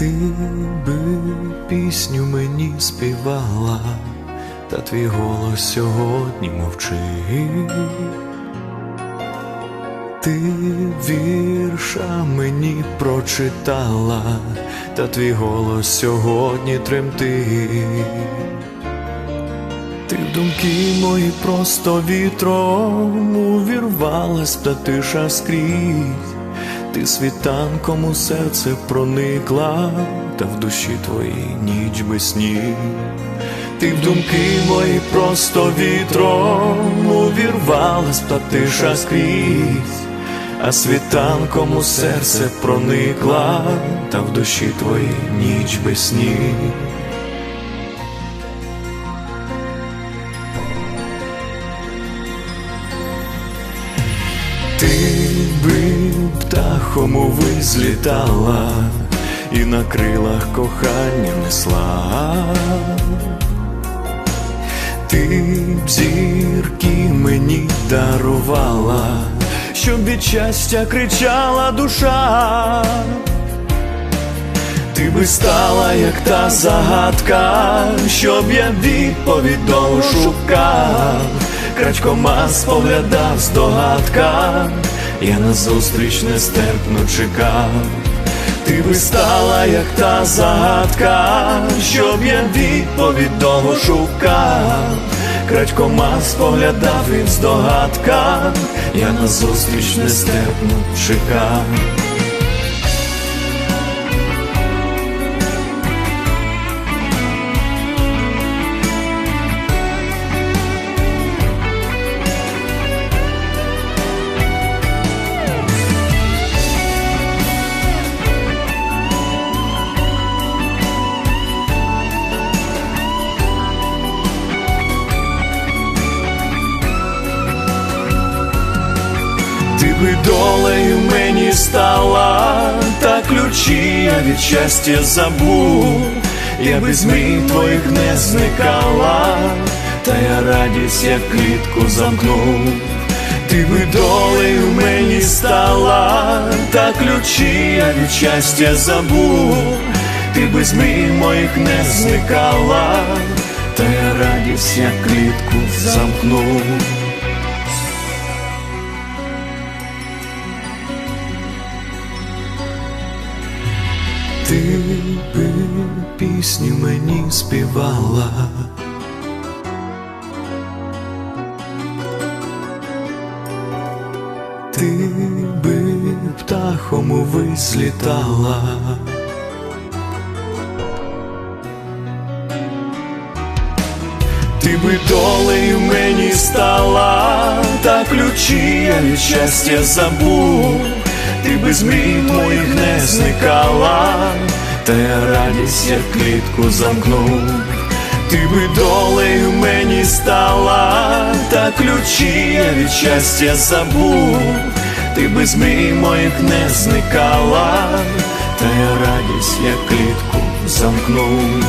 Ти би пісню мені співала, та твій голос сьогодні мовчить. Ти вірша мені прочитала, та твій голос сьогодні тремтить. Ти в думки мої просто вітром увірвалась, та тиша скрізь. Ти світанком у серце проникла, та в душі твоїй ніч без снів. Ти в думки мої просто вітром увірвалась, та тиша скрізь, а світанком у серце проникла, та в душі твоїй ніч без снів. Ти би птахом увись злітала і на крилах кохання несла. Ти б зірки мені дарувала, щоб від щастя кричала душа. Ти би стала, як та загадка, щоб я відповідь довго шукав, крадькома споглядав здогадка, я на зустріч нестерпно чекав. Ти би стала, як та загадка, щоб я відповідь довго шукав, крадькома споглядав і здогадка, я на зустріч нестерпно чекав. Ти би долею мені стала, та ключі я від щастя забув, я без мрій твоїх не зникала, та я радість, як клітку замкнув. Ти би долею мені стала, та ключі я від щастя забув, ти без мрій моїх не зникала, та я радість, як клітку замкнув. Ти би пісню мені співала. Ти би птахом увись злітала. Ти би долею мені стала, та ключі я від щастя забув, ти би з мрій твоїх не зникала, та я радість, як клітку замкнув. Ти би долею мені стала, та ключі я від щастя забув, ти би з мій моїх не зникала, та я радість, як клітку замкнув.